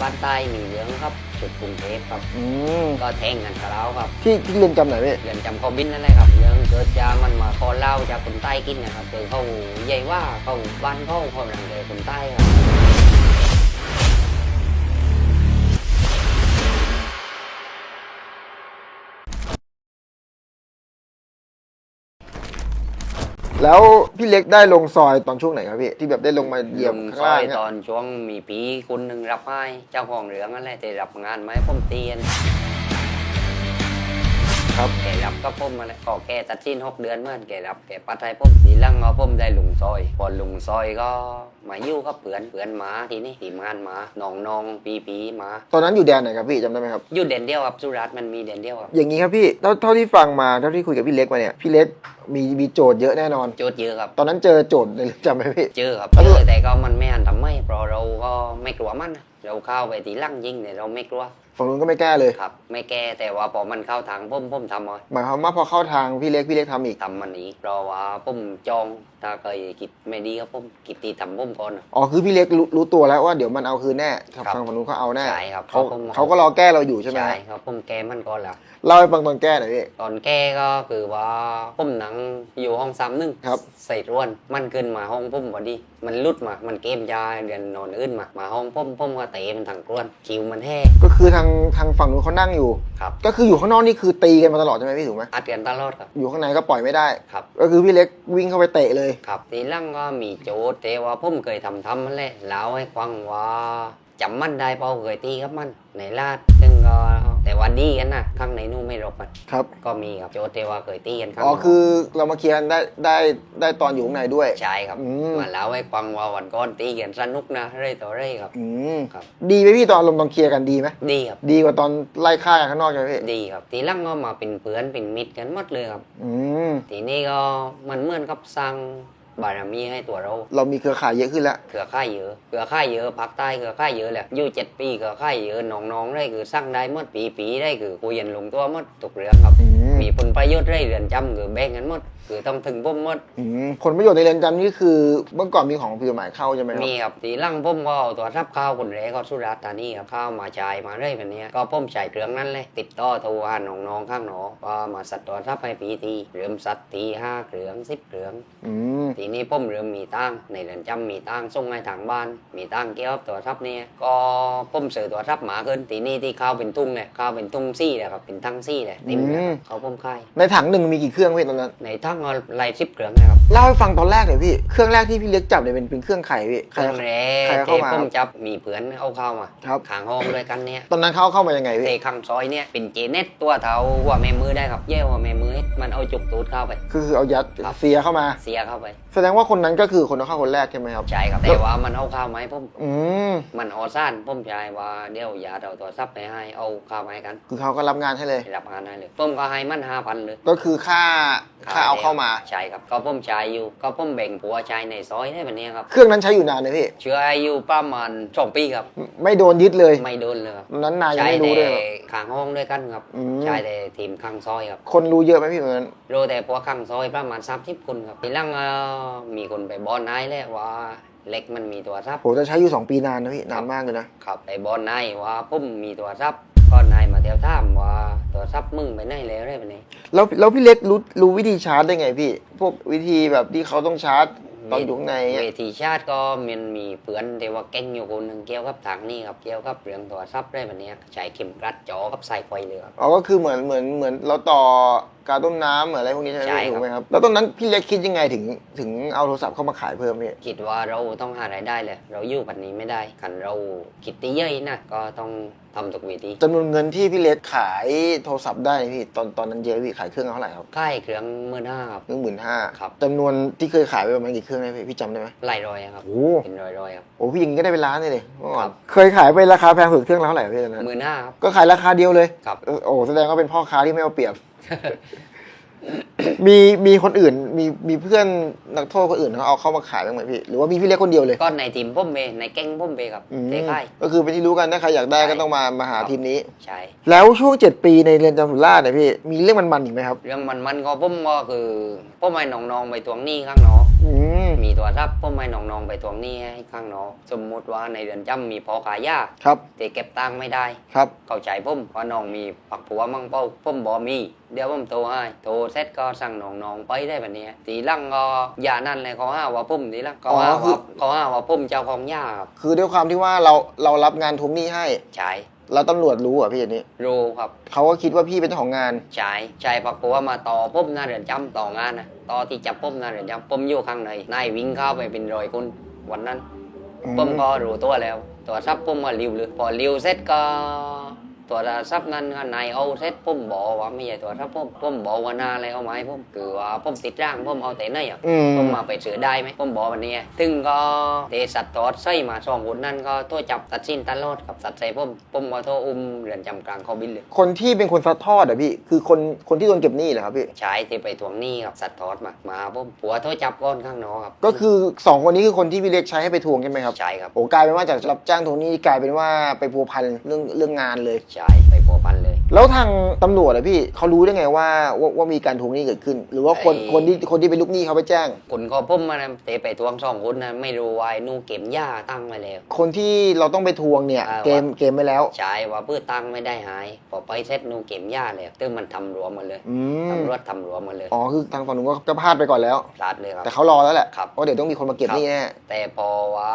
บ้านใต้มีเหลืองครับจุดกรุงเทพครับ อืมก็แทงกันกับเราครับที่ที่เรือนจำไหนพี่เรือนจำเขาบินนั่นแหละครับเรื่องเกิดจากมันมาคอเหล่าจากคนใต้กินนะครับคือเขาใหญ่ว่าเขาบ้านเขาเขาหลังเลยคนใต้ครับ แล้วพี่เล็กได้ลงซอยตอนช่วงไหนครับพี่ที่แบบได้ลงมาเหยียบลงข้างซอล่างยเนี่ยตอนช่วงมีปีคนหนึ่งรับให้เจ้าของเหลืองนั่นแหละแต่รับงานไหมาให้ผมเตียน ครับแกรับก็ผมมาแล้วก็แกตัดสินหกเดือนเมื่อนแกรับแกปัดให้ผมทีหลังเอาผมได้ลุงซอยพอลุงซอยก็มาอยู่กับเปือนเปือนหมาทีนี้ทีมงานหมาน้องน้องปีปีหมาตอนนั้นอยู่แดนไหนครับพี่จำได้ไหมครับอยู่เด่นเดียวครับสุราษฎร์มันมีเด่นเดียวครับอย่างนี้ครับพี่เท่าเท่าที่ฟังมาเท่าที่คุยกับพี่เล็กมาเนี่ยพี่เล็กมีมีโจทย์เยอะแน่นอน โจทย์เยอะครับ ตอนนั้นเจอโจทย์ในเรือนจำไหมพี่เจอครับแล้วเจอแต่ก็มันไม่อันทำไม่เพราะเราก็ไม่กลัวมันนะเราเข้าไปทีหลังยิงเนี่ยเราไม่กลัวฝั่งนู้นก็ไม่แก้เลยครับ ไม่แก้แต่ว่าพอมันเข้าทางผมผมทำเอาหมายความว่าพอเข้าทางพี่เล็กพี่เล็กทำอีกทำมันอีกเพราะว่าผมจองถ้าเคยคิดไม่ดีครับผมคิดตีทำผมก่อนนะอ๋อคือพี่เล็กรู้รู้ตัวแล้วว่าเดี๋ยวมันเอาคืนแน่ครับฝั่งฝั่งนู้นเขาเอาแน่ใช่ครับเขาเขาก็เขาก็รอแก้เราอยู่ใช่ไหมใช่ครับผมแก้มันก่อนแล้วเล่าให้ฟังตอนแก้หน่อยพี่ ตอนแก้ก็คือว่าผมหนังอยู่ห้องซ้ำหนึ่งครับใส่ร้วน มันขึ้นมาห้องผมพอดี มันลุดมา มันเกมยาเดือนนอนอื่นมา มาห้องผมผมก็เตะมันทางกรวนคิวมันแห้ก็คือทางทางฝั่งนู้นเขานั่งอยู่ ครับ ก็คืออยู่ข้างนอกนี่คือตีกันมาตลอดใช่ไหมพี่ถูกไหมอัดกันตลอดครับ อยู่ข้างในก็ปล่อยไม่ได้ ครับ ก็คือพี่เล็กวิ่งเข้าไปเตะเลย ครับทีหลังก็มีโจทย์แต่ว่าผมเคยทำทำมันแหละแล้วให้ฟังว่าจำมันได้เพราะเคยตีกับมันในลาดซึ่ง ก็แต่ว่าดีกันนะข้างในนู่นไม่รบกันครับ ก็มีครับโจทย์แต่ว่าเคยตีกันข้างอ๋อนกคือเรามาเคลียร์กันได้ได้ได้ตอนอยู่ข้างในด้วยใช่ครับอืมมาแล้วให้ฟังว่าวันก่อนตีกันสนุกนะเรื่อยต่อเรื่อยครับอืมครับ ดีไหมพี่ตอนลมณ์ตอนเคลียร์กันดีไหมดีครับดีกว่าตอนไล่ฆ่ากันข้างนอกใช่ไหมพี่ดีครับทีหลังก็มาเป็นเพื่อนเป็นมิตรกันหมดเลยครับอืมทีนี้ก็มันเหมือนกับสร้าง บารมีให้ตัวเรา เรามีเครือข่ายเยอะขึ้นแล้ว เครือข่ายเยอะเครือข่ายเยอะภาคใต้เครือข่ายเยอะแหละอยู่เจ็ดปีเครือข่ายเยอะน้องๆได้คือสร้างได้หมดปีปีได้คือคุยกันลงตัวหมดทุกเรื่องครับอืมมี ผลประโยชน์ได้เรือนจำคือแบ่งกันหมด คือต้องถึงผมหมดอืมผลประโยชน์ในเรือนจำนี่คือเมื่อก่อนมีของผิดกฎหมายเข้าใช่ไหมครับมีครับทีหลังผมก็เอาตัวรับข้าวคนแรกก็สุราษฎร์ธานีครับข้าวมาจ่ายมาเรื่อยแบบเนี้ยก็ผมใช้เครื่องนั้นเลย ติดต่อโทรหาน้องๆข้างหนอก็มาสัตว์ตัวรับให้ปีทีเริ่มสัตว์ทีห้าเครื่องสิบเครื่องอืมทีนี้ผมเริ่มมีตั้งในเรือนจำมีตั้งส่งให้ทางบ้าน มีตั้งเกี่ยวกับตัวรับเนี่ยก็ผมซื้อตัวรับหมาขึ้นทีนี้ที่ข้าวเป็นทุ่งเลยข้าวเป็นทุ่งซี่เลยครับเป็นทั้งซี่เลยเต็มเลยครับเขาผมค่าย ในถังหนึ่งมีกี่เครื่องพี่ตอนนั้น ในทั้งเอาไล่สิบเครื่องนะครับ เล่าให้ฟังตอนแรกหน่อยพี่ เครื่องแรกที่พี่เล็กจับเนี่ยเป็นเป็นเครื่องไข่พี่เครื่องแรใครกเข้ามามจับมีเพื่อนเอาเข้ามาครับ ขางห้องด้วยกันเนี่ยตอนนั้นเขาเอาเข้ามายังไงพี่ เตะข้างซอยเนี่ยเป็นเจเน็ตตัวเท่าหัวแม่มือได้ครับเย่หัวแม่มือมันเอาจุกตูดเข้าไป คือคือเอายัดครับ เสียเข้ามา เสียเข้าไปแสดงว่าคนนั้นก็คือคนเอาเข้าคนแรกใช่ไหมครับ ใช่ครับแต่ว่ามันเอาเข้าไหมาให้ผมอืม มันออซ่านผมใจว่าเดี๋ยวอยาเอาตัวทรัพย์ไปให้เอาเข้ามาให้กัน คือเขาก็รับงานให้เลยรับงานให้เลยผมก็ให้มันห้าพันเลย ก็คือค่าค่าเอาเข้ามาใช่ครับก็ผมจ่ายอยู่ก็ผมแบ่งผัวจ่ายในซอยได้แบบนี้ครับ เครื่องนั้นใช้อยู่นานเลยพี่เชื่ออายุประมาณสองปีครับ ไม่โดนยึดเลย ไม่โดนเลยครับตอนนั้นนายยังใช้ไม่รู้แต่เลยเหรอข้างห้องด้วยกันครับอืมใช้แต่ทีมข้างซอยครับ คนรู้เยอะไหมพี่ตอนนั้นรู้แต่พวกข้างซอยประมาณสามสิบคนครับทีหลังเอ่อมีคนไปบอลนายแล้วว่าเล็กมันมีตัวรับโหจะใช้อยู่สองปีนานนะพี่นานมากเลยนะครับไปบอลนายว่าผมมีตัวรับก็นายมาเที่ยวถามว่า ตัวรับมึงไปไหนแล้วได้แบบนี้แล้วแล้วพี่เล็กรู้รู้วิธีชาร์จได้ไงพี่ พวกวิธีแบบที่เขาต้องชาร์จตอนอยู่ข้างในเวเงี้ยทีชาติก็มันมีเพื่อนแต่ว่าเก่งอยู่คนหนึ่งเกี่ยวกับทางนี้ครับเกี่ยวกับเรื่องตัวรับได้แบบนี้ใช้เข็มกลัดจอกับสายไฟเลยครับอ๋อก็คือเหมือนเหมือนเหมือนเราต่อ กาต้มน้ำเหมือนอะไรพวกนี้ใช่ไหมใช่พี่ครับ ถูกไหมครับ แล้วตอนนั้นพี่เล็กคิดยังไงถึงถึงเอาโทรศัพท์เข้ามาขายเพิ่มพี่คิดว่าเราต้องหารายได้เลย เราอยู่แบบนี้ไม่ได้คันเราคิดตีเยอะนะก็ต้องทำทุกวิธีจำนวนเงินที่พี่เล็กขายโทรศัพท์ได้นี่พี่ตอนตอนนั้นเยอะพี่ขายเครื่องเท่าไหร่ครับค่ายเครื่องมือหน้าครับ หนึ่งหมื่นห้าครับ จำนวนที่เคยขายไปประมาณกี่เครื่องได้พี่พี่จำได้ไหมหลายร้อยครับ โอ้เป็นร้อยร้อยๆครับโหพี่ยิงก็ได้เป็นล้านเลยดิเมื่อก่อครันบเคยขายไปราคาแพงสุดเครื่องละเท่าไหร่พี่ตอนนั้นมือหน้าครับ ก็ขายราคาเดียวเลยครับ เออโอ้แสดงว่าเป็นพ่อค้าที่ไม่เอาเปรียบ มีมีคนอื่นมีมีเพื่อนนักโทษคนอื่นเขาเอาเข้ามาขายบ้างไหมพี่ หรือว่ามีพี่เล็กคนเดียวเลย ก็ในทีมผมเองในแก๊งผมเองครับอืมเตะค่าย ก็คือเป็นที่รู้กันถ้าใครอยากได้ใช่ ก็ต้องมามาหาครับทีมนี้ ใช่ แล้วช่วง 7 ปีในเรือนจำสุราษฎร์เนี่ยพี่ มีเรื่องมันๆอีกไหมครับ เรื่องมันมันๆก็ผมก็คือผมให้น้องๆไปทวงหนี้ข้างนอกอืมมมีตัวรับผมให้น้องๆไปทวงหนี้ให้ข้างนอกสมมุติว่าในเรือนจำมีพอขายยาครับแต่เก็บตังค์ไม่ได้ ครับ เข้าใจผมว่าน้องมีปักผัวมั่งเป้าผมบอมี เดี๋ยวผมโทรให้โทรเสร็จก็สั่งน้องๆไปได้แบบนี้ทีหลังก็อย่านั่นเลยเขาห้าว่าผมทีหลังเขาห้าว่าเขาห้าว่าผมเจ้าของยาครับคือด้วยความที่ว่าเราเรารับงานทวงหนี้ให้ ใช่ แล้วตำรวจรู้อะพี่อย่างนี้รู้ครับเขาก็คิดว่าพี่เป็นเจ้าของงานใช่ใช่ปักผัวมาต่อผมหน้าเรือนจำต่องานนะต่อที่จับผมหน้าเรือนจำผมอยู่ข้างในนายวิ่งเข้าไปเป็นรอยคนวันนั้น อืมผมก็รู้ตัวแล้วตัวทรัพย์ผมมาริวเลยพอริวเสร็จก็ ตัวทรัพย์นั้นก็นายเอาเสร็จผมบอกว่าไม่ใช่ตัวทรัพย์ผมผมบอกว่านาอะไรเอามาให้ผมคือว่าผมติดร่างผมเอาแต่ไหนอะอืมผมมาไปซื้อได้ไหมผมบอกวันนี้ถึงก็เตะสัตว์ทอดไส้มาสองคนนั้นก็โทษจับตัดสินตลอดกับสัตว์ใส่ผมผมก็โทษอุ้มเรือนจำกลางเขาบินเลย คนที่เป็นคนซัดทอดอะพี่คือคนคนที่โดนเก็บหนี้เหรอครับพี่ชายที่ไปทวงหนี้กับสัตว์ทอดมามาผมผัวโทษจับก้อนข้างนอกครับก็คือสองคนนี้คือคนที่พี่เล็กใช้ให้ไปทวงใช่ไหมครับใช่ครับโอ้กลายเป็นว่าจากรับจ้างทวงหนี้กลายเป็นว่าไปพัวพันเรื่องเรื่องงานเลยใช่ไปผัวพัน แล้วทางตำรวจอะพี่เขารู้ได้ไงว่าว่าว่ามีการทวงหนี้เกิดขึ้น หรือว่าคนไอ้ คนที่คนที่เป็นลูกหนี้เขาไปแจ้ง คนก็ผมมานะเตะไปทวงสองคนนะไม่รู้ว่าไอ้นู่เก็บหญ้าตั้งไว้แล้ว คนที่เราต้องไปทวงเนี่ย อ่า เกมเกมไปแล้ว ใช่ว่าเพื่อตังค์ไม่ได้หายพอไปเซ็ตนูเก็บหญ้าเลยตึ้งมันทำรวมหมดเลยอืมตำรวจทำรวมหมดเลยอ๋อคือทางฝั่งนู้นก็จะพลาดไปก่อนแล้ว พลาดเลยครับ แต่เขารอแล้วแหละครับ เพราะเดี๋ยวต้องมีคนมาเก็บหนี้แน่แต่พอว่า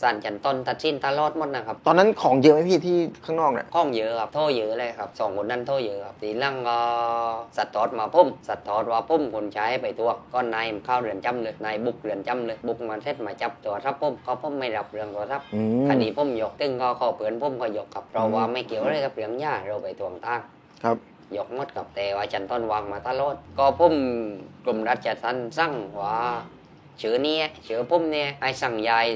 สันจันต้นตัดสินตลอดหมดนะครับ ตอนนั้นของเยอะไหมพี่ที่ข้างนอกเนี่ย ข้องเยอะครับโทษเยอะเลยครับสองคนนั้นโทษเยอะครับทีหลังก็สัตว์ทอดมาพุ่มสัตว์ทอดว่าพุ่มคนใช้ไปตัวก็นายเข้าเรือนจำเลยนายบุกเรือนจำเลยบุกมาเซ็ตมาจับตัวรับพุ่มก็พุ่มไม่รับเรื่องตัวรับอืมคดีพุ่มยกตึงก็ขอเปือนพุ่มก็ยกครับเพราะว่าไม่เกี่ยวอะไรกับเรื่องหญ้าเราไปทวงตั้งครับยกหมดกับแต่ว่าจันต้นวางมาตลอดก็พุ่มกลุ่มรัชทันสั่งว่าชื่อเนี้ยชื่อพุ่มเนี่ยไอ้สั่งยาย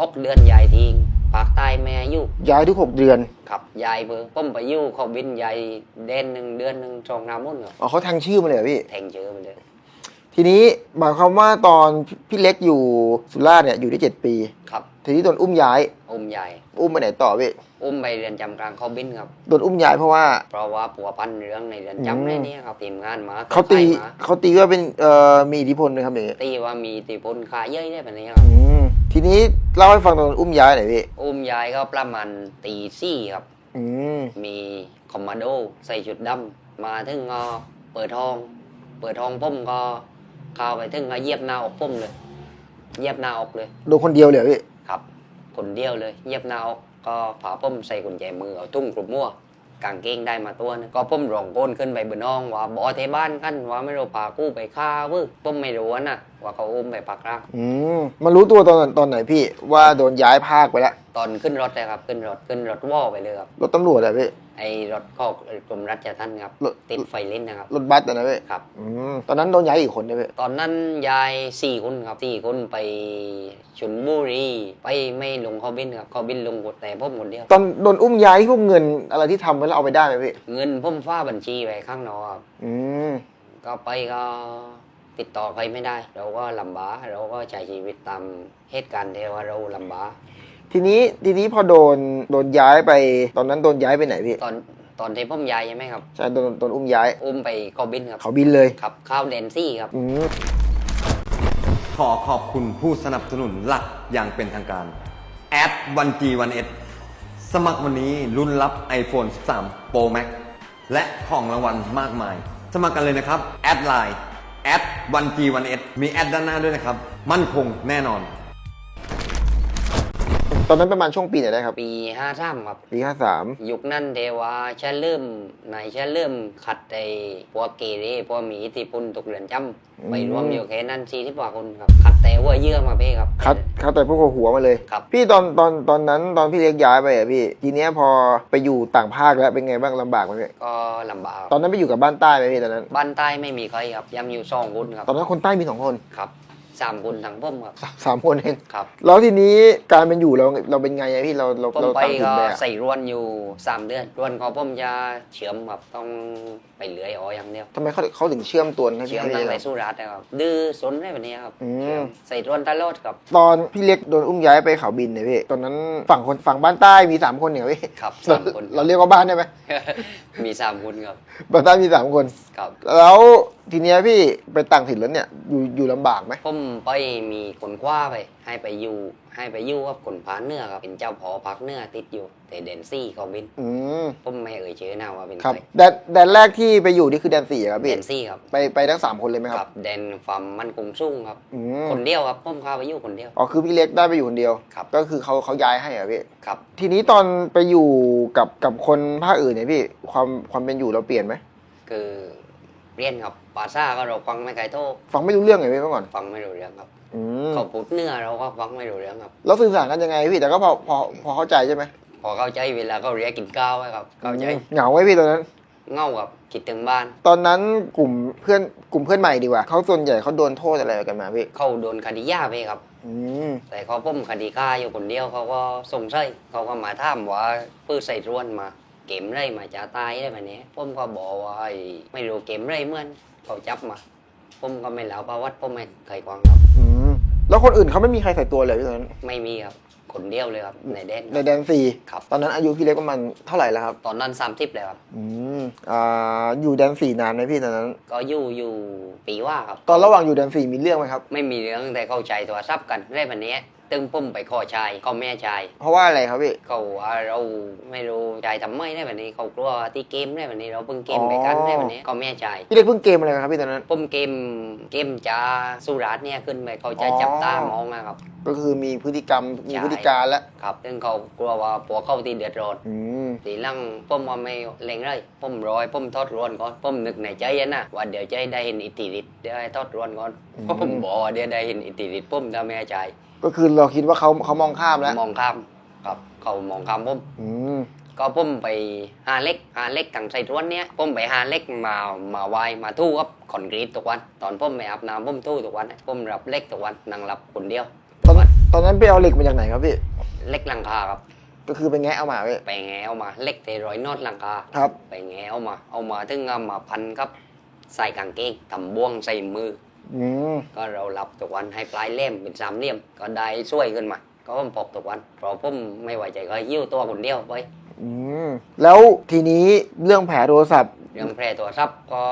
หกเดือนยายทิ้งปากใต้แม่อายุย้ายทุกหกเดือนครับยายเบอร์พุ่มไปอยู่เขาบินยายเดือนหนึ่งเดือนหนึ่งสองน้ำมุ่นครับอ๋อเขาแทงชื่อมาเลยเหรอพี่ แทงเจอมันเลยทีนี้หมายความว่าตอนพี่เล็กอยู่สุราษฎร์เนี่ยอยู่ได้เจ็ดปี ครับ ทีนี้โดนอุ้มย้าย อุ้มยายอุ้มไปไหนต่อพี่อุ้มไปเรือนจำกลางเขาบินครับ โดนอุ้มย้ายเพราะว่า เพราะว่าผัวพันเรื่องในเรือนอืมจำในนี้ครับทีมงานมาเขาตีใครมาเขาตีว่าเป็นเอ่อมีอิทธิพลนะครับอย่างเงี้ยตีว่ามีตีพลขาเย้ยได้แบบนี้ครับ อืมทีนี้เล่าให้ฟังตอนอุ้มย้ายหน่อยพี่อุ้มยายก็ประมาณตีสี่ครับ อืมมีคอมมานโดใส่ชุดดำมาถึงก็เปิดห้อง เปิดห้องผมก็เข้าไปถึงก็เหยียบหน้าอกผมเลยเหยียบหน้าอกเลย โดนคนเดียวเลยเหรอพี่ ครับคนเดียวเลยเยียบหน้าอกก็ผ่าผมใส่กุญแจมือเอาทุ่งกลุ่มมั่วกางเกงได้มาตัวนึงก็ผมรองโกนขึ้นไปบนห้องว่าบอเทบ้านกันว่าไม่รู้พากู้ไปฆ่าเว้ยผมไม่รู้นะ ว่าเขาอุ้มไปปักรักอืมมารู้ตัวตอนตอนไหนพี่ ว่าโดนย้ายภาคไปแล้ว ตอนขึ้นรถเลยครับขึ้นรถขึ้นรถว่อไปเลยครับรถตำรวจอะพี่ ไอ้รถของกรมรัชทัณฑ์ครับรถ ติดไฟเล่นนะครับรถบัสอะนะพี่ครับ อืมตอนนั้นโดนย้ายอีกคนนะพี่ตอนนั้นยายสี่คนครับสี่คนไปชนบุรีไปไม่ลงเขาบินครับเขาบินลงกดแต่ผมคนเดียว ตอนโดนอุ้มย้ายพวกเงินอะไรที่ทำไว้แล้วเอาไปได้ไหมพี่เงินผมฟ้าบัญชีไว้ข้างนอกครับ อืมก็ไปก็ ติดต่อใครไม่ได้ เราก็ลำบากเราก็ใช้ชีวิตตามเหตุการณ์ที่ว่าเราลำบากทีนี้ทีนี้พอโดนโดนย้ายไป ตอนนั้นโดนย้ายไปไหนพี่ตอนตอนที่ผมย้ายใช่ไหมครับใช่โดนโดนอุ้มย้าย อุ้มไปเขาบินครับเขาบินเลยครับข้าวแดนซี่ครับอืมขอขอบคุณผู้สนับสนุนหลักอย่างเป็นทางการ แอดวันจีวันเอสมัครวันนี้รุ่นรับ iPhone 13 Pro Max และของรางวัลมากมาย สมัครกันเลยนะครับ แอดไลน์ แอดวันจีวันเอมีแอดด้านหน้าด้วยนะครับ มั่นคงแน่นอน ตอนนั้นประมาณช่วงปีไหนได้ครับ ปีห้าสามครับ ปีห้าสามยุคนั้นเทว่าฉันเริ่มในฉันเริ่มขัดไอ้พวกเกเรพวกมีอิทธิพลตกเรือนจำไปรวมอยู่แค่นั้นสี่ที่กว่าคนครับ ขัดแต่ว่าเยื่อมาเพ่ครับคัดคัดแต่พวกหัวมาเลย ครับ พี่ตอนตอนตอนนั้นตอนพี่เล็กย้ายไปอะพี่ ทีเนี้ยพอไปอยู่ต่างภาคแล้วเป็นไงบ้างลำบากไหมพี่ก็ลำบาก ตอนนั้นไปอยู่กับบ้านใต้ไหมพี่ตอนนั้น บ้านใต้ไม่มีใครครับย้ำอยู่สองคนครับ ตอนนั้นคนใต้มีสองคน ครับ สามคนทั้งผมครับ สามสามคนเองครับ แล้วทีนี้การเป็นอยู่เราเราเป็นไงอะพี่เราเราผมเราไปต่างถิ่นก็ไปอะใส่รวนอยู่สามเดือนรวนของผมจะเชื่อมแบบต้องไปเหลือยอ๋ออย่างเดียว ทำไมเขาเขาถึงเชื่อมตัวให้เชื่พี่อมให้ตั้งได้แต่สู้รัฐนะครับ ดื้อสนได้แบบนี้ครับอืม เชื่อมใส่รวนตลอดครับ ตอนพี่เล็กโดนอุ้มย้ายไปเขาบินเนี่ยพี่ตอนนั้นฝั่งคนฝั่งบ้านใต้มีสามคนเนี่ยพี่ครับเราสามคน เราเรียกว่าบ้านได้ไหมมีสามคนครับ บ้านใต้มีสามคน ครับ แล้ว ทีเนี้ยพี่ไปต่างถิ่นแล้วเนี่ยอยู่อยู่ลำบากไหมผมไปมีคนคว้าไป ให้ไปอยู่ ให้ไปอยู่กับคนผาเนื้อครับเป็นเจ้าพอพักเนื้อติดอยู่แต่เดนซี่เขาบินอืมผมไม่เอ่ยชื่อนะว่าเป็นครับใครแดนแดนแรกที่ไปอยู่นี่คือแดนสี่ครับเดพี่นซี่ครับไปไปทั้งสามคนเลยไหมคกัรับบแดนฟาร์มมันคงสุ่งครับ อืมคนเดียวครับผมเข้าไปอยู่คนเดียว อ๋อคือพี่เล็กได้ไปอยู่คนเดียว ครับ ก็คือเขาเขาย้ายให้เหรอพี่ ครับ ทีนี้ตอนไปอยู่กับกับคนภาคอื่นเนี่ยพี่ความความเป็นอยู่เราเปลี่ยนไหมคือ เรียนครับภาษาก็เราฟังไม่ไกลโตฟังไม่รู้เรื่องไงพี่เมื่อก่อนฟังไม่รู้เรื่องครับอืมเขาพูดเนื้อเราก็ฟังไม่รู้เรื่องครับ แล้วสื่อสารกันยังไงพี่แต่ก็พอพอพอเข้าใจใช่ไหมพอเข้าใจเวลาเขาเรียกกินข้าวไว้ครับเข้าใจอืมเหงาไหมพี่ตอนนั้น เง่ากับคิดถึงบ้าน ตอนนั้นกลุ่มเพื่อนกลุ่มเพื่อนใหม่ดีกว่าเขาส่วนใหญ่เขาโดนโทษอะไรกันมาพี่เขาโดนคดียาไปครับ อืมแต่เขาพุ่มคดีฆ่าอยู่คนเดียวเขาก็สงสัยเขาก็มาถามว่าปื้อใส่ร้วนมา เกมไรมาจะตายได้แบบนี้ผมก็บอกว่าไอ้ไม่รู้เกมไรเหมือนเขาจับมา ผมก็ไม่เล่าประวัติผมไม่เคยฟังครับอืมแล้วคนอื่นเขาไม่มีใครใส่ตัวเลยพี่ตอนนั้นไม่มีครับ คนเดียวเลยครับในแดน ในแดนสี่ครับ ตอนนั้นอายุพี่เล็กประมาณเท่าไหร่แล้วครับ ตอนนั้นสามทิปเลยครับ อืมอ่าอยู่แดนสี่นานไหมพี่ตอนนั้น ก็อยู่อยู่ปีว่าครับ ตอนระหว่างอยู่แดนสี่มีเรื่องไหมครับ ไม่มีเรื่องแต่เข้าใจตัวทรัพย์กันได้แบบนี้ ตึงปุ่มไปขอชายเขาแม่ชายเพราะว่าอะไรครับพี่ เขาว่าเราไม่รู้ชายทำไม่ได้แบบนี้เขากลัวที่เกมได้แบบนี้เราเพิ่งเกมไปกันอ๋อได้แบบนี้เขาแม่ชายพี่เล็กเพิ่งเกมอะไรครับพี่ตอนนั้น ปุ่มเกมเกมจะสุราษฎร์เนี่ยขึ้นไปเขาจะอ๋อจับตามองนะครับ ก็คือมีพฤติกรรมมีใช่พฤติการแล้วครับซึ่งเขากลัวว่าพวกเขาที่เดือดร้อนอืมทีหลังผมว่าไม่เล็งเลยผมรอยผมทอดรวนก่อนผมนึกในใจอะนะว่าเดี๋ยวจะได้เห็นอิทธิฤทธิ์เดี๋ยวให้ทอดรวนก่อนผมบอกว่าเดี๋ยวได้เห็นอิทธิฤทธิ์ผมจะแม่ใจาย ก็คือเราคิดว่าเขาเขามองข้ามแล้วมองข้ามครับเขามองข้ามผมอืมก็ผมไปหาเล็กหาเล็กทางไซตรวนเนี้ยผมไปหาเล็กมามาไหวายมาทู่กับคอนกรีตทุกวัน ตอนผมไปอาบน้ำผมทู่ทุกวันผมรับเล็กทุกวันนั่งรับคนเดียวตอนตอนนั้นไปเอาเหล็กมาจากไหนครับพี่เล็กหลังคาครับ ก็คือไปแงะเอามาพี่ไปแงะเอามาเล็กเทรอยนอดหลังคาครับไปแงะเอามา เอามาถึงเอามาพันครับ ใส่กางเกงทำบ่วงใส่มือ อืมก็เรารับทุกวันให้ปลายเล่มเป็นสามเหลี่ยมก็ได้ช่วยขึ้นมา ก็ผมปอกทุกวันเพราะผมไม่ไหวใจก็หิ้วตัวคนเดียวไปอืมแล้วทีนี้เรื่องแผลโทรศัพท์ เรื่องแพร่ตัวทรัพย์ก็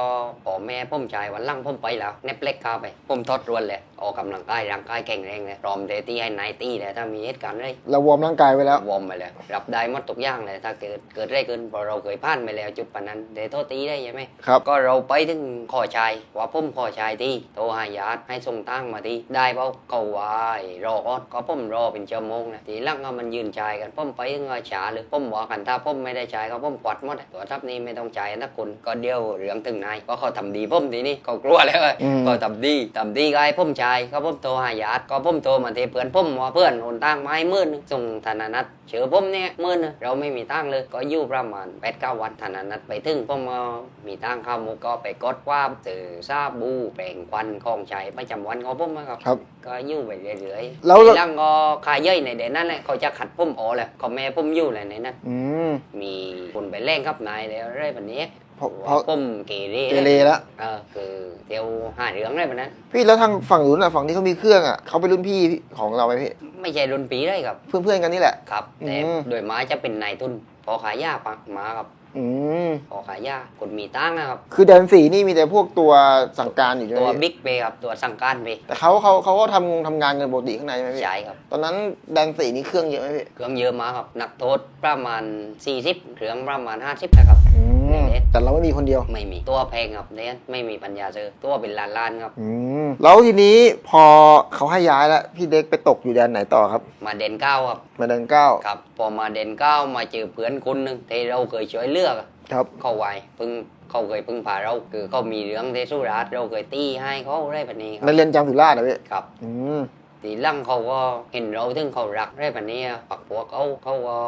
พ่อแม่ผมจ่ายวันหลังผมไปแล้วเน็บเล็กเข้าไปผมทอดรวนเลยออกกำลังกายร่างกายแข็งแรงเลยพร้อมเดตี้ให้นายตีเลยถ้ามีเหตุการณ์อะไรเราวอร์มร่างกายไว้แล้ววอร์มไปเลยรับได้หมดทุกอย่างเลยถ้าเกิดเกิดอะไรขึ้นเพราะเราเคยผ่านไปแล้วจุดปานนั้นเดโทษตีได้ใช่ไหมครับก็เราไปถึงขอชายว่าผมขอชายที่โทรหาญาติให้ส่งตั้งมาที่ได้เปล่าเขาว่าให้รอก่อนก็ผมรอเป็นชั่วโมงนะทีหลังก็มันยืนจ่ายกันผมไปถึงก็ช้าเลยผมบอกกันถ้าผมไม่ได้จ่ายก็ผมกวาดหมดอะตัวทัพนี้ไม่ต้องจ่ายนะคุณก็เดียวเรื่องถึงนายก็เขาทำดีผมทีนี้เขากลัวแล้วเว้ยอืมก็ทำดีทำดีก็ให้ผมจ่ายก็ผมโทรหาญาติก็ผมโทรมาที่เพื่อนผมว่าเพื่อนโอนตังมาให้หมื่นหนึ่งส่งธนานัทเชื่อผมเนี่ยหมื่นหนึ่งเราไม่มีตังค์เลยก็อยู่ประมาณแปดเก้าวันธนานัทไปถึงผมก็มีตังค์เข้ามุกก็ไปกดว่าสื่อซาบูแปรงควันของใช้ประจำวันของผมนะครับครับก็อยู่ไปเรื่อยๆแล้ว ทีหลังก็ขายเย่อยในเดนนั่นแหละเขาจะขัดผมออกแหละเขาแม่ผมอยู่แหละในนั้น อืม มีคนไปแล่งครับนายแล้วอะไรแบบนี้เพราะเพราะผมเกเรเกเรแล้วเออคือเดี๋ยวหาเรื่องอะไรแบบนั้น พี่แล้วทางฝั่งนู้นอะฝั่งที่เขามีเครื่องอะเขาเป็นรุ่นพี่ของเราไหมพี่ไม่ใช่รุ่นปีเลยครับ เพื่อนๆกันนี่แหละ ครับแต่อืม โดยไม้จะเป็นนายทุนพอขายยาปะมาครับ อืมพอขายยาคนมีตังค์นะครับ คือแดนสี่นี่มีแต่พวกตัวสั่งการอยู่ใช่ไหตัวมพี่บิ๊กเบครับตัวสั่งการเบแต่เขาเขาเขาก็ทำงงทำงานกันปกติข้างในใช่ไหมพี่ใช่ครับ ตอนนั้นแดนสี่นี่เครื่องเยอะไหมพี่ เครื่องเยอะมากครับหนักโทษประมาณ 40เครื่องประมาณ 50นะครับ อืมเด็ดแต่เราไม่มีคนเดียว ไม่มีตัวแพงครับเนี่ยไม่มีปัญญาซื้อตัวเป็นล้านล้านๆครับ อืมแล้วทีนี้พอเขาให้ย้ายแล้วพี่เด็กไปตกอยู่แดนไหนต่อครับ มาเด่นเก้าครับมาแดนเก้าครับ พอมาเด่นเก้ามาเจอเพื่อนคนหนึ่งที่เราเคยช่วยเลือกอะครับ เขาไว้พึ่งเขาเคยพึ่งพาเราคือเขามีเรื่องเทสุราษฎร์เราเคยตีให้เขาได้แบบนี้คในรับเรียนจำสุราษฎร์นะพี่ครับ อืม ตีลังเขาก็เห็นเราถึงเขารักได้แบบนี้ปักพวกเขาเขาก็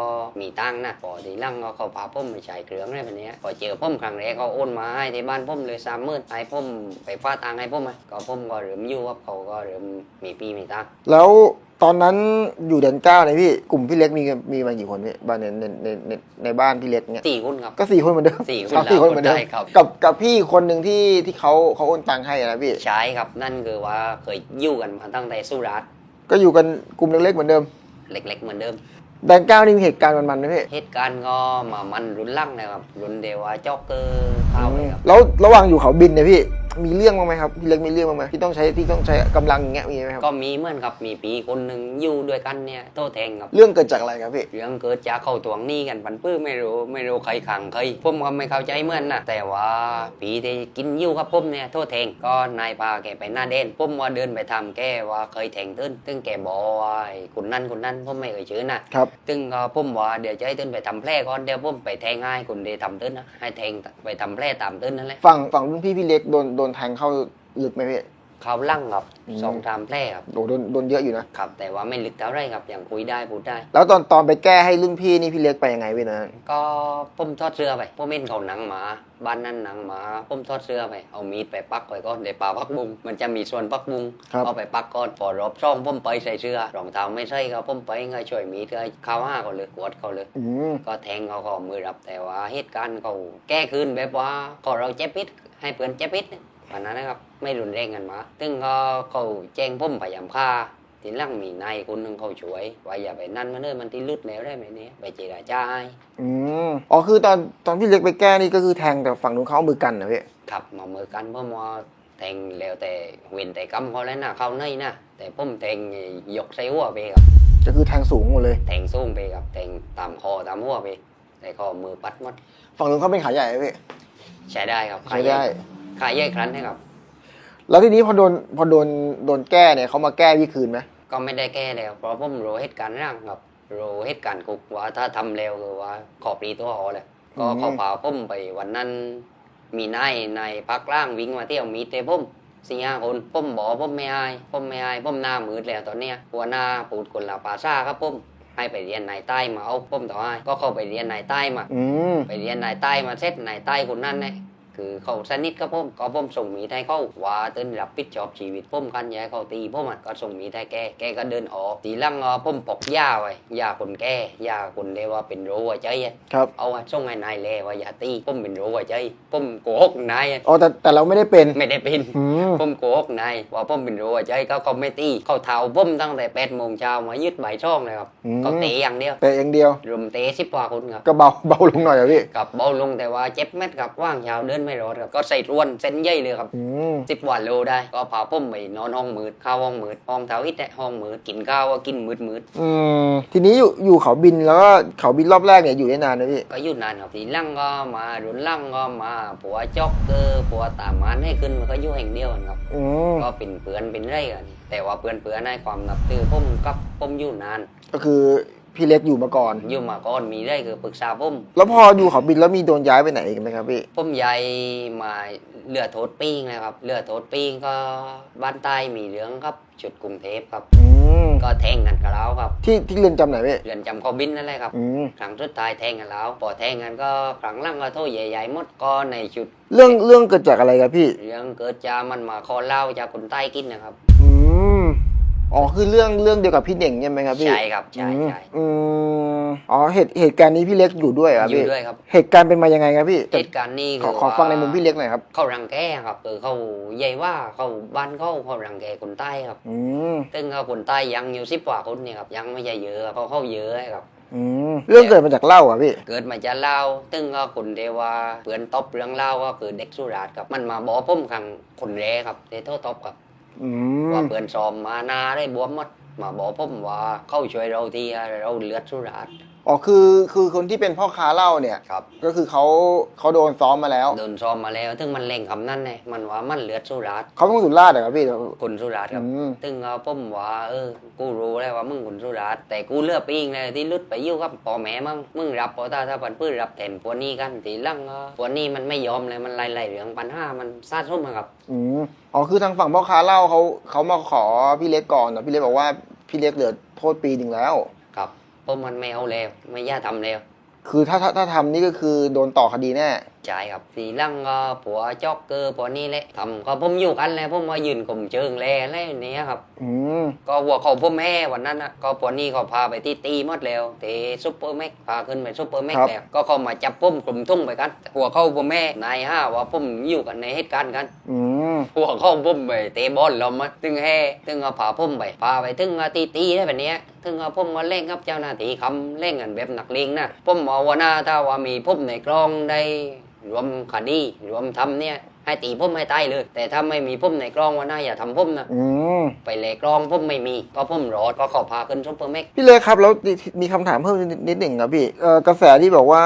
มีตังนะพอตีลังก็เขาพาพ่มไปใช้เครื่องได้แบบนี้พอเจอพ่มครั้งแรกเขาโอนมาให้ที่บ้านพ่มเลยสามหมื่นให้พ่มไปฟ้าตังให้พ่มอะก็พ่มก็เริ่มอยู่ว่าเขาก็เริ่มมีปีมีตังแล้ว ตอนนั้นอยู่แดนเก้าเนี่ยพี่กลุ่มพี่เล็กมีมีมากี่คนพี่บ้านในในในในในบ้านพี่เล็กเนี่ยสี่คนครับ ก็สี่คนเหมือนเดิมสี่คนรับสี่คนเหมือนเดิมใช่ครับ กับกับพี่คนหนึ่งที่ที่เขาเขาโอนตังค์ให้นะพี่ใช้ครับนั่นคือว่าเคยอยู่กันมาตั้งแต่สุราษฎร์ก็อยู่กันกลุ่มเล็กๆเหมือนเดิม เล็ก ๆ เหมือนเดิมแดนเก้านี่มีเหตุการณ์มันๆไหมพี่เหตุการณ์ก็มามันรุนแรงนะครับรุนเดยวว่าจ็อกเกอร์เข้าไปครับแล้วระหว่างอยู่เขาบินเนี่ยพี่ มีเรื่องบ้างไหมครับพี่เล็กมีเรื่องบ้างไหมที่ต้องใช้ที่ต้องใช้กำลังอย่างเงี้ยมีไหมครับก็มีเหมือนกับมีปีคนหนึ่งอยู่ด้วยกันเนี่ยโตแทงครับเรื่องเกิดจากอะไรครับพี่เรื่องเกิดจากเขาตวงหนี้กันปันปื้อไม่รู้ไม่รู้ใครขังใครผมก็ไม่เข้าใจเหมือนนะแต่ว่าปีที่กินอยู่กับผมเนี่ยโทษแทงก็นายพาแกไปหน้าเด่นผมว่าเดินไปทำแกว่าเคยแทงตื้นตึงแกบอกว่าไอ้คุณนั่นคุณนั่นผมไม่เคยชื่อนะครับตึงก็ผมว่าเดี๋ยวจะให้ตื้นไปทำแผลก่อนเดี๋ยวผมไปแทงให้คุณเดทำตื้นนะให้แทงไปทำแผลตามตื้นนั่นแหละฝั่งฝั่งรุ่นพี่พี่เล็กโดนโดนแทงเข้าลึกไหมพี่ เขาลั่งครับอืม สองทำแผลครับโดนโดนโดนเยอะอยู่นะ ครับ แต่ว่าไม่ลึกเท่าไรครับยังคุยได้พูดได้ แล้วตอนตอนไปแก้ให้รุ่นพี่นี่พี่เล็กไปยังไงพี่นะ ก็ผมทอดเสื้อไปผมเห็นเขาหนังหมา บ้านนั้นหนังหมาผมทอดเสื้อไป เอามีดไปปักไว้ก่อนในป่าปักบุง มันจะมีส่วนปักบุง ครับ เอาไปปักก่อนพอรอบช่องผมไปใส่เสื้อรองเท้าไม่ใช่ครับผมไปไงช่วยมีดก็เข้าห้าเขาเลยกวดเขาเลย อืม ก็แทงเขาก็มือรับแต่ว่าเหตุการณ์เขาแก้คืนแบบว่าก็เราเจ็บพิษให้เพื่อนเจ็บพิษ วันนั้นนะครับ ไม่รุนแรงกันมาซึ่งก็เขาแจ้งผมพยายามฆ่าทีหลังมีนายคนหนึ่งเขาช่วยว่าอย่าไปนั่นมันเลยมันที่ลุดแล้วได้ไหมเนี่ยไปเจรจาให้อืมอ๋อคือตอนตอนพี่เล็กไปแก้นี่ก็คือแทงแต่ฝั่งนู้นเขาเอามือกันนะพี่ขับมาเมือกันเพื่อมาแทงแล้วแต่เว้นแต่กำเขาแล้วนะเขาในนะแต่ผมแทงยกใส่หัวไปครับก็คือแทงสูงหมดเลย แทงสูงไปครับแทงตามคอตามหัวไปแต่ก็มือปัดหมดฝั่งนู้นเขาเป็นขาใหญ่ไหมพี่ใช้ได้ครับใช้ได้ ขายใหญ่ครั้นนะครับ แล้วทีนี้พอโดนพอโดนโดนแก้เนี่ยเขามาแก้พี่คืนไหมก็ไม่ได้แก้แล้ว เพราะผมรู้เหตุการณ์ร่างครับรู้เหตุการณ์กุกว่าถ้าทำเร็วคือว่าขอปรีตัวหอเลยก็เขาพาผมไปวันนั้น มีนายนายพักร่างวิ่งมาเที่ยวมีเตะผมสี่ห้าคนผมบอกผมไม่อายผมไม่อายผมหน้ามืดแล้วตอนเนี้ยหัวหน้าปูดคนละปาซ่าครับผมให้ไปเรียนนายใต้มาเอาผมต่อให้ก็เข้าไปเรียนนายใต้มา อืมไปเรียนนายใต้มาเสร็จนายใต้คนนั้นเนี่ย คือเขาสนิทกับผมก็ผมส่งมีดให้เขาว่าตื่นรับผิดชอบชีวิตผมกันอยาให้เขาตีผมอะก็ส่งมีดให้แกแกก็เดินออกทีหลังอะผมปอกยาไว้ยาคนแก่ยาคนเรียกว่าเป็นโรคหัวใจอะครับเอาอะส่งให้นายเลว่าอย่าตีผมเป็นโรคหัวใจผมโกหกนายอะอ๋อแต่แต่เราไม่ได้เป็นไม่ได้เป็นอืมผมโกหกนายว่าผมเป็นโรคหัวใจเขาเขาไม่ตีเขาเท้าผมตั้งแต่แปดโมงเช้ามายึดใบายช่องเลยครับอืมเขาเตะอย่างเดียวแต่อย่างเดียวรุมเตะสิบกว่าคนครับก็เบาเบาลงหน่อยอะพี่กับเบาลงแต่ว่าเจ็บเม็ดกับว่างเช้าเดินไม่รอดครับก็ใส่รวนเส้นใหญ่เลยครับอืมสิบวันโลได้ ก็พาผมไปนอนห้องมืดเข้าห้องมืดห้องเท้าอิดเนี่ยห้องมืดกินข้าวก็กินมืดมืดอืมทีนี้อยู่อยู่เขาบินแล้วก็เขาบินรอบแรกเนี่ยอยู่ได้นานนะพี่ก็อยู่นานครับทีหลังก็มารุนหลังก็มาผัวจ็อกเกอร์ผัวตามมันให้ขึ้นมันก็อยู่แห่งเดียวกันครับอืมก็เป็นเพื่อนเป็นไรกันแต่ว่าเพื่อนเพื่อนให้ความนับถือผมกับผมอยู่นาน ก็คือ พี่เล็กอยู่มาก่อน อยู่มาก่อนมีได้คือปรึกษาผมแล้วพออยู่เขาบินแล้วมีโดนย้ายไปไหนอีกไหมครับพี่ ผมยายมาเรือโทษปิ้งนะครับเรือโทษปิ้งก็บ้านใต้มีเรื่องครับจุดกรุงเทพครับ อืมก็แทงกันกับเราครับที่ที่เรือนจำไหนพี่เรือนจำเขาบินนั่นแหละครับอืมครั้งสุดท้ายแทงกันแล้วพอแทงกันก็ครั้งหล่างก็โทษใหญ่ๆหมดก็ในชุดเรื่องเรื่องเกิดจากอะไรครับพี่ เรื่องเกิดจากมันมาคอเหล้าจากคนใต้กินนะครับ อืม อ๋อคือเรื่องเรื่องเดียวกับพี่เด่งใช่ไหมครับพี่ใช่ครับใช่อืมใช่ อืมอ๋อเหตุเหตุการณ์นี้พี่เล็กอยู่ด้วยเหรอครับอยู่พี่ด้วยครับ เหตุการณ์เป็นมายังไงครับพี่เหตุการณ์นี้ขอคือขอฟังในมุมพี่เล็กหน่อยครับเขารังแกครับคือเขาใหญ่ว่าเขาบ้านเขาเขารังแกคนใต้ครับ อืมซึ่งเขาคนใต้ยังอยู่สิบกว่าคนเนี่ยครับยังไม่ใช่เยอะครับเขาเข้าเยอะครับอืมเรื่องเกิดมาจากเหล้าอะพี่ เกิดมาจากเล่าวซึ่งก็คนเดียวว่าเพื่อนตบเรื่องเล่าวก็คือเด็กสุราษฎร์ครับ มันมาบอกผมครั้งคนแรกครับเดโทษตบครับอืม ว่าเพื่อนซ้อมมานาได้บวมหมดมาบอกผมว่า เข้าช่วยเราทีเราเลือดสุราษฎร์ อ๋อคือคือคนที่เป็นพ่อค้าเหล้าเนี่ย ครับ ก็คือเขาเขาโดนซ้อมมาแล้วโดนซ้อมมาแล้ว ถึงมันเล่งคำนั้นไงมันว่ามันเลือดสุราษฎร์เขาต้องสุราษฎร์เหรอครับพี่ คนสุราษฎร์ครับ อืมซึ่งเอาผมว่าเออ กูรู้แล้วว่ามึงคนสุราษฎร์แต่กูเลือกปีงเลยที่ลุดไปอยู่กับพ่อแม่มึงมึงรับพอตาถ้าปันพื้นรับแทนพวกนี้กันทีหลังก็พวกนี้มันไม่ยอมเลยมันไล่ไล่เรื่องปัญหามันซาดส้มอะครับ อืมอ๋อคือทางฝั่งพ่อค้าเหล้าเขาเขามาขอพี่เล็กก่อนแต่พี่เล็กบอกว่าพี่เล็กเหลือโทษปีหนึ่งแล้ว พราะมมันไม่เอาแล้ว ไม่ย่าทำแล้ว คือถ้าถ้าถ้าทำนี่ก็คือโดนต่อคดีแน่ ใช่ครับทีหลังก็ผัวจ็อกเกอร์พวกนี้แหละทำก็ผมอยู่กันแล้วผมมายืนกลมเชิงแลอะไรอย่างเนี้ยครับ อืมก็หัวเขาพ่อแม่วันนั้นนะก็พวกนี้เขาพาไปที่ตีหมดแล้วที่ซุปเปอร์แม็กพาขึ้นไปซุปเปอร์แม็กแล้วก็เขามาจับผมกลุ่มทุ่งไปกันหัวเข้าพ่อแม่นายห้าว่าผมอยู่กันในเหตุการณ์กันอืมหัวเข้าผมไปเตะบอลลมมาตึงแห่ตึงเอาพาผมไปพาไปตึงเอาตีตีได้แบบเนี้ยตึงเอาผมมาเล่นกับเจ้าหน้าที่คำเล่นกันแบบหนักเลงนะผมเอาว่าหน้าถ้าว่ามีผมในกล้องได้รวมคดีรวมทำเนี่ย ให้ให้ตีผมให้ตายเลย แต่ถ้าไม่มีผมในกล้องว่าน่าอย่าทำผมนะอืมไปเลยกล้องผมไม่มีก็ผมรอดก็เขาพาขึ้นซุปเปอร์แม็ก พี่เล็กครับแล้วมีมีคำถามเพิ่มนิดนิดหนึ่งครับพี่เอ่อกระแสที่บอกว่า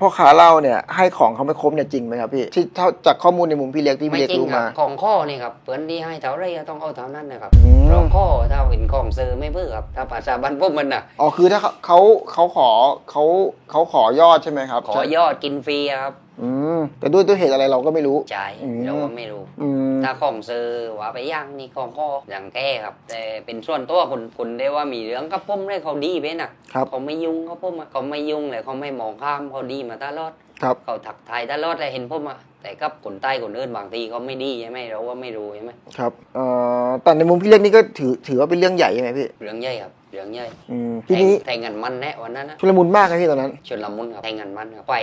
พ่อค้าเหล้าเนี่ยให้ของเขาไม่ครบเนี่ยจริงไหมครับพี่ที่เท่าจากข้อมูลในมุมพี่เล็กที่ไม่พี่เล็กจริงรู้ครัมาบของข้อนี่ครับเพื่อนที่ให้เท่าไรก็ต้องเอาเท่านั้นนะครับอืมเพราะข้อถ้าเป็นของซื้อไม่เพื่อครับถ้าภาษาบ้านพวกมันน่ะ อ๋อคือถ้าเขาเขาเขาขอเขาเขาขอยอดใช่ไหมครับขอยอดกินฟรีครับ อืมแต่ด้วยด้วยเหตุอะไรเราก็ไม่รู้ ใช่อืม เราก็ไม่รู้ อืมถ้าของซื้อว่าไปย่างนี่ของข้ออย่างแก้ครับ แต่เป็นส่วนตัวคนคนได้ว่ามีเรื่องกับผมเลยเขาดีไปน่ะครับ เขาไม่ยุ่งกับผมอะเขาไม่ยุ่งเลยเขาไม่มองข้ามเขาดีมาตลอด ครับเขาถักทายตลอดเลยเห็นผมอะแต่กับคนใต้คนอื่นบางทีเขาไม่ดีใช่ไหมเราว่าไม่รู้ใช่ไหมครับเอ่อแต่ในมุมพี่เล็กนี่ก็ถือถือว่าเป็นเรื่องใหญ่ใช่ไหมพี่เรื่องใหญ่ครับเรื่องใหญ่อืมทีนี้แทงกันมันแน่วันนั้นนะชุลมุนมากนะพี่ตอนนั้นชนละมุนครับแทงกันมันครับไป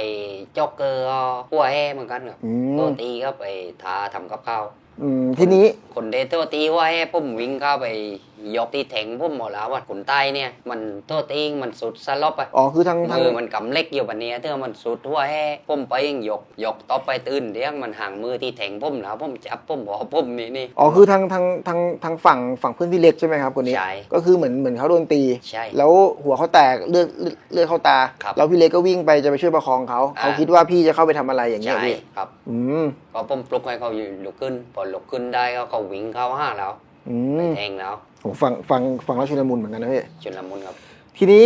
จ็อกเกอร์ก็หัวแห่เหมือนกันครับอืโตมตีก็ไปทาทำกับข้าว อืมทีนี้คนเดโตตีหัวแห่ผมวิ่งเข้าไปยกตีแทงผมหมดแล้วว่าคนใต้เนี่ย มันโตตีมันสุดสลบอะอ๋อคือทางทางมือมันกำเล็กอยู่แบบนี้เธอมันสุดหัวแห่ผมไปยังยกยกต่อไปตื่นเดี๋ยวมันห่างมือที่แทงผมแล้วผมจับผมบอกผมนี่นี่อ๋อคือทางทางทางทางฝั่งฝั่งเพื่อนพี่เล็กใช่ไหมครับคนนี้ใช่ ก็คือเหมือนเหมือนเขาโดนตี ใช่ แล้วหัวเขาแตกเลือดเลือดเลือดเข้าตา ครับแล้วพี่เล็กก็วิ่งไปจะไปช่วยประคองเขาอ่า เขาคิดว่าพี่จะเข้าไปทำอะไรอย่างเงี้ยใช่พี่ครับอืม พอผมปลุกให้เขาอยู่ลุกขึ้นพอลุกขึ้นได้ก็เขาวิ่งเข้าห้าแล้วอืมแทงแล้วผมฟังฟังฟังแล้วชุลมุนเหมือนกันนะพี่ชนละมุนครับทีนี้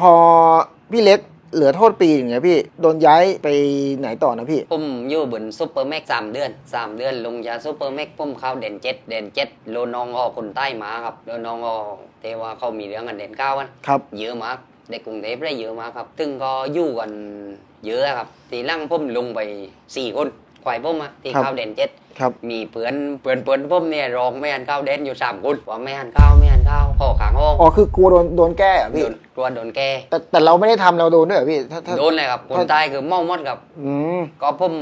พอพี่เล็กเหลือโทษปีอย่างเงี้ยพี่โดนย้ายไปไหนต่อนะพี่ ผมอยู่บนซุปเปอร์แม็กสามเดือนสามเดือนลงจากซุปเปอร์แม็กผมเข้าเด่นเจ็ดเด่นเจ็ดโลนองอคนใต้มาครับโลนองอเทว่าเขามีเรื่องกันเด่นเก้าวัน ครับ เยอะมากเด็กกรุงเทพได้เยอะมากครับ ซึ่งก็อยู่กันเยอะครับทีหล่างผมลงไปสี่คนควายผมอะที่ครับเข้าเด่นเจ็ดครับมีเพื่อนเพื่อนเพื่อนผมเนี่ยรองไม่หันเข้าเด่นอยู่สามคนว่าไม่หันเข้าไม่หันเข้าข้อขางห้องอ๋อคือกลัวโดนโดนแก้เหรอพี่โดนกลัวโดนแกแต่แต่เราไม่ได้ทำเราโดนด้วยเหรอพี่ถ้าถ้าโดนเลยครับคนใต้คือเมาหมดครับ อืม ก็ผม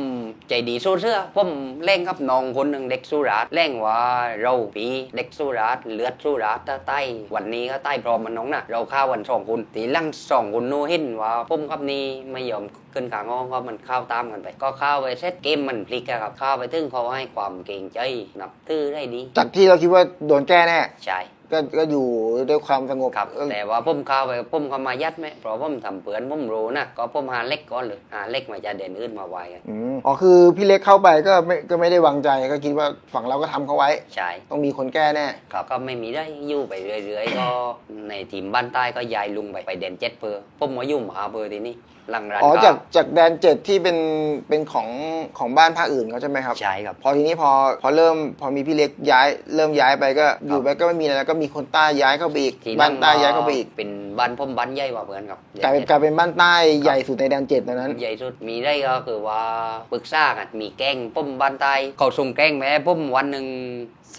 ใจดีสู้เสื้อผมเล่งกับน้องคนหนึ่งเด็กสุราษฎร์เล่งว่าเราปีเด็กสุราษฎร์เลือดสุราษฎร์ถ้าใต้วันนี้ก็ใต้พร้อมมันน้องนะเราฆ่าวันสองคนตีหลังสองคนโนเห็นว่าผมกับนี่ไม่ยอมขึ้นขางองก็มันเข้าตามกันไป ก็เข้าไปเซตเกมมันพลิกอะครับเข้าไปถึงเขาให้ความเกรงใจนับถือได้ดี จากที่เราคิดว่าโดนแก้แน่ใช่ก็ก็อยู่ด้วยความสงบครับเออแต่ว่าผมเข้าไปผมก็มายัดไหมเพราะผมทำเปือนผมรู้นะก็ผมหาเล็กก่อนเลยหาเล็กมาจะเด่นอื่นมาไวกันอืมอ๋อคือพี่เล็กเข้าไปก็ไม่ก็ไม่ได้วางใจก็คิดว่าฝั่งเราก็ทำเขาไว้ใช่ต้องมีคนแก้แน่ครับก็ไม่มีได้อยู่ไปเรื่อยๆก็ในทีมบ้านใต้ก็ย้ายลุงไปไปเด่นเจ็ดเปอร์ผมมาอยู่หมาเบอร์ทีนี้ห ลังร้านอ๋อก็จากจากแดนเจ็ดที่เป็นเป็นของของบ้านภาคอื่นเขาใช่ไหมครับใช่ครับ พอทีนี้พอพอเริ่มพอมีพี่เล็กย้ายเริ่มย้ายไปก็อยู่ไปก็ไม่มีอะไรแล้วก็มีคนใต้ย้ายเข้าไปอีกทีบ้านใต้ย้ายเข้าไปอีกเป็นบ้านผมบ้านใหญ่กว่าเพื่อนครับกลายเป็นกลายเป็นบ้านใต้ใหญ่สุดในแดนเจ็ดตอนนั้น ใหญ่สุดมีได้ก็คือว่าปรึกษากันมีแกงผมบ้านใต้เขาส่งแกงแม่ผมวันหนึ่ง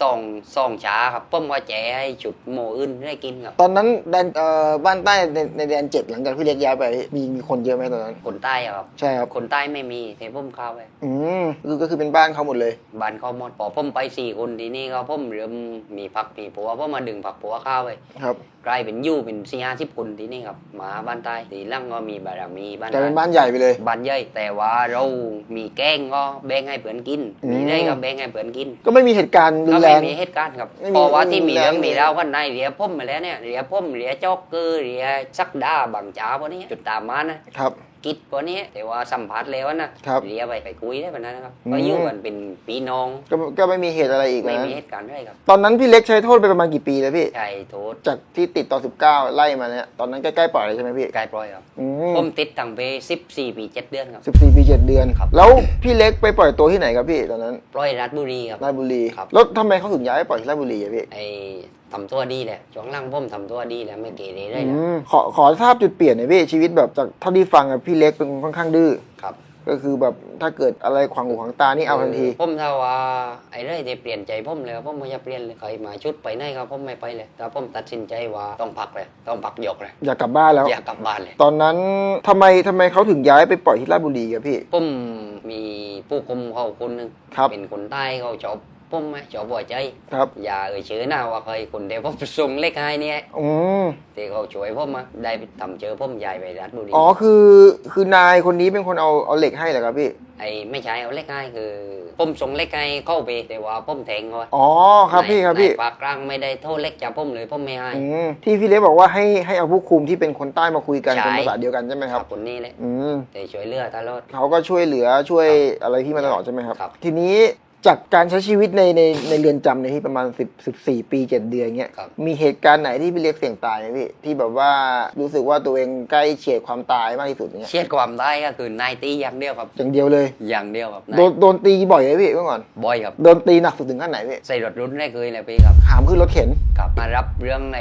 สองสองชาครับผมก็แจกให้จุดโมอื่นได้กินครับตอนนั้นแดนเอ่อบ้านใต้ในในแดนเจ็ดหลังจากพี่เล็กย้ายไปมีมีคนเยอะไหมตอนนั้น คนใต้อะครับใช่ครับคนใต้ไม่มีแต่ผมเข้าไปอืมคือก็คือเป็นบ้านเขาหมดเลย บ้านเขาหมดพอผมไปสี่คนทีนี้ก็ผมเริ่มมีผักมีผัวผมมาดึงผักผัวเข้าไปครับกลายเป็นอยู่เป็นสี่ห้าสิบคนที่นี่ครับหมาบ้านใต้ตีหลังก็มีบารมีบ้านกลายเป็นใต้บ้านใหญ่ไปเลยบ้านใหญ่แต่ว่าเรามีแกงก็แบ่งให้เพื่อนกินอืมมีได้ก็แบ่งให้เพื่อนกิน ก็ไม่มีเหตุการณ์รุก็นแรไม่งมีเหตุการณ์ครับไม่มีเพราะว่าที่มีรุนแรงเรื่องมีราวกันในเรียพ่มมาแล้วเนี่ยเรียพ่มเรียจอกเกอร์เรียสักดาบังจ้าพวกนี้จุดตามมานะครับ กิดพวกนี้แต่ว่าสัมผัสแล้วนะครับเรียไปไปคุยได้แบบนั้นนะครับอืมก็อยู่กันเป็นพี่น้องก็ก็ไม่มีเหตุอะไรอีกไม่นะมีเหตุการณ์อะไรครับ ตอนนั้นพี่เล็กใช้โทษไปประมาณกี่ปีเลยพี่ใช่โทษจากที่ติดต่อ19 ไล่มาเนี่ยตอนนั้นใกล้ๆปล่อยเลยใช่ไหมพี่กายปล่อยครับอืมผมติดตั้งไปสิบสี่ปีเจ็ดเดือนครับ14 ปี 7 เดือนครับแล้วพี่เล็กไปปล่อยตัวที่ไหนครับพี่ตอนนั้นปล่อยรัฐบุรีครับราชบุรีครับแล้วทำไมเขาถึงย้ายไปปล่อยที่ราชบุรีอะพี่ไอ้ ทำตัวดีแหละช่วงหล่างผมทำตัวดีแหละไม่เกเรได้อืแล้วมขอขอทราบจุดเปลี่ยนหน่อยพี่ชีวิตแบบจากเท่าที่ฟังอะพี่เล็กเป็นคนค่อนข้างดื้อ ครับก็คือแบบถ้าเกิดอะไรขวางหูขวางตานี่เอาทันที ผมถ้าว่าไอ้เรื่องที่เปลี่ยนใจผมเลยผมไม่อยากเปลี่ยนเลยใครมาชุดไปไหนครับผมไม่ไปเลยแต่ผมตัดสินใจว่าต้องพักเลย ต้องพักยกเลยอยากกลับบ้านแล้ว อยากกลับบ้านเลย ตอนนั้นทำไมทำไมเขาถึงย้ายไปปล่อยที่ราชบุรีครับพี่ ผมมีผู้คุมเขาคนหนึ่งครับ เป็นคนใต้เขาชอบ ผมไหมชอบหัวใจ ครับ อย่าเอ่ยชื่อนะว่าเคยคนเดียวผมส่งเล็กให้เนี่ยอืมที่เขาช่วยผมมาได้ทำเจอผมใหญ่ไปรัฐบุรีอ๋อคือคือนายคนนี้เป็นคนเอาเอาเหล็กให้เหรอครับพี่ไอ้ไม่ใช่เอาเล็กให้คือผมส่งเล็กให้เข้าไปแต่ว่าผมแทงเขาอ๋อครับพี่ครับพี่ในปากกลางไม่ได้โทษเล็กจับผมเลยผมไม่ให้อืมที่พี่เล็กบอกว่าให้ให้เอาผู้คุมที่เป็นคนใต้มาคุยกันใช่เป็นภาษาเดียวกันใช่ไหมครับคนนี้เลยอืมแต่ช่วยเหลือตลอดเขาก็ช่วยเหลือช่วยอะไรพี่มาตลอดใช่ไหมครับครับทีนี้ จากการใช้ชีวิตในในในเรือนจำในยที่ประมาณ10 14ปี7เดือนเงี้ย ครับ มีเหตุการณ์ไหนที่พี่เล็กเสี่ยงตายไหมพี่ที่แบบว่ารู้สึกว่าตัวเองใกล้เฉียดความตายมากที่สุดเงี้ยเชียดความได้ก็คือนายตีอย่างเดียวครับ อย่างเดียวเลย อย่างเดียวครับโดนโดนตีบ่อยไหมพี่เมื่อก่อนบ่อยครับ โดนตีหนักสุดถึงขั้นไหนพี่ใส่รถรุ่นได้เคยเลยพี่ครับ หามขึ้นรถเข็น ครับมารับเรื่องใน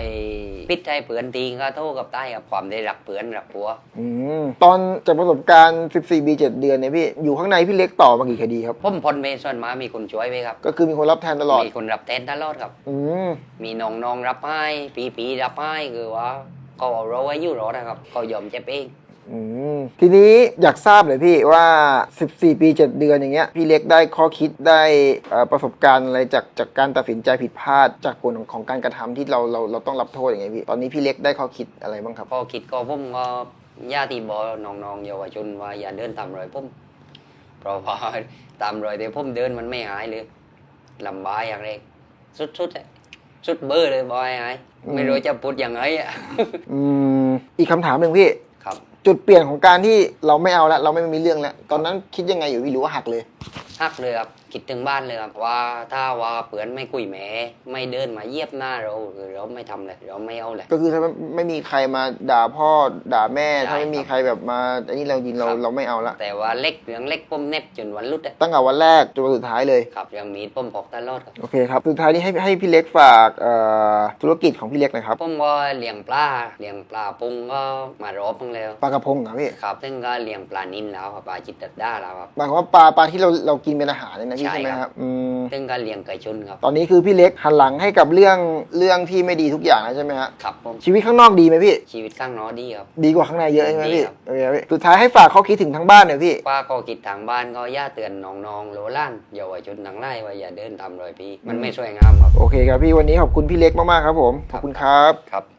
พิษใจเปือนตีก็โทษกับใต้กับความได้รักเปือนรักผัว อืมตอนจากประสบการณ์ 14ปี7เดือนเนี่ยพี่ อยู่ข้างในพี่เล็กต่อมากี่คดีครับ ผมพลเมส่วนมามีคนช่วยไหมครับ ก็คือมีคนรับแทนตลอด มีคนรับแทนตลอดครับ อืมมีน้องๆรับให้ปีปีๆรับให้คือว่าเขาเอาเราไว้อยู่รอนะครับเขายอมเจ็บเองอืมทีนี้อยากทราบเลยพี่ว่า 14 ปี 7 เดือนอย่างเงี้ยพี่เล็กได้ข้อคิดได้เอ่อประสบการณ์อะไรจากจากการตัดสินใจผิดพลาดจากผลของของการกระทำที่เราเราเราต้องรับโทษอย่างเงี้ยพี่ตอนนี้พี่เล็กได้ข้อคิดอะไรบ้างครับพอคิดก็ผมก็ญาติบอน้องๆเยาวชนว่าอย่าเดินตามรอยผม เพราะว่าตามรอยแต่ผมเดินมันไม่หายเลยลำบากอย่างเรกสุดๆอะสุดเบอร์เลยบอยหายไม่รู้จะพูดยังไงอะอืมอีกคำถามหนึ่งพี่ครับ จุดเปลี่ยนของการที่เราไม่เอาแล้วเราไม่มีเรื่องแล้ว ตอนนั้นคิดยังไงอยู่พี่หรือว่าหักเลยฮักเลยครับคิดถึงบ้านเลยครับว่าถ้าว่าเปือนไม่คุยแหมไม่เดินมาเยียบหน้าเราคือเราไม่ทำเลยเราไม่เอาเลย ก็คือถ้าไม่ไม่มีใครมาด่าพ่อด่าแม่ใช่ถ้าไม่มีใครแบบมาอันนี้เรายินเราครับ เราไม่เอาละแต่ว่าเล็กเรื่องเล็กผมเน็บจนวันรุดอะตั้งแต่วันแรกจนวันสุดท้ายเลย ครับยังมีดผมพกตลอดครับ โอเคครับสุดท้ายนี้ให้ให้พี่เล็กฝากเอ่อธุรกิจของพี่เล็กหน่อยครับผมก็เลี้ยงปลาเลี้ยงปลาปุงก็มารอบนึงแล้ว ปลากระพงเหรอพี่ครับซึ่งก็เลี้ยงปลานิลแล้วครับปลาจิตตัดด้าแล้วครับหมายความว่าปลาปลาที่เราเรากินเป็นอาหารเนี่ยนะพี่ใช่ใช่ไหมคครัรับ บอืมซึ่งก็เลี้ยงไก่ชนครับ ตอนนี้คือพี่เล็กหันหลังให้กับเรื่องเรื่องที่ไม่ดีทุกอย่างแล้วใช่ไหมฮะครับผมชีวิตข้างนอกดีไหมพี่ ชีวิตข้างนอกดีครับ ดีกว่าข้างในเยอะใช่ไหมดีพี่ครับ โอเคครับพี่สุดท้ายให้ฝากข้อคิดถึงทั้งบ้านหน่อยพี่ ป้าก็คิดทางบ้านก็ย่าเตือนน้องๆโหลล้านเยาวชนทั้งไร่ว่าอย่าเดินตามรอยพี่ มันไม่สวยงามครับ โอเคครับพี่วันนี้ขอบคุณพี่เล็กมากๆครับผม ขอบคุณครับ ครับ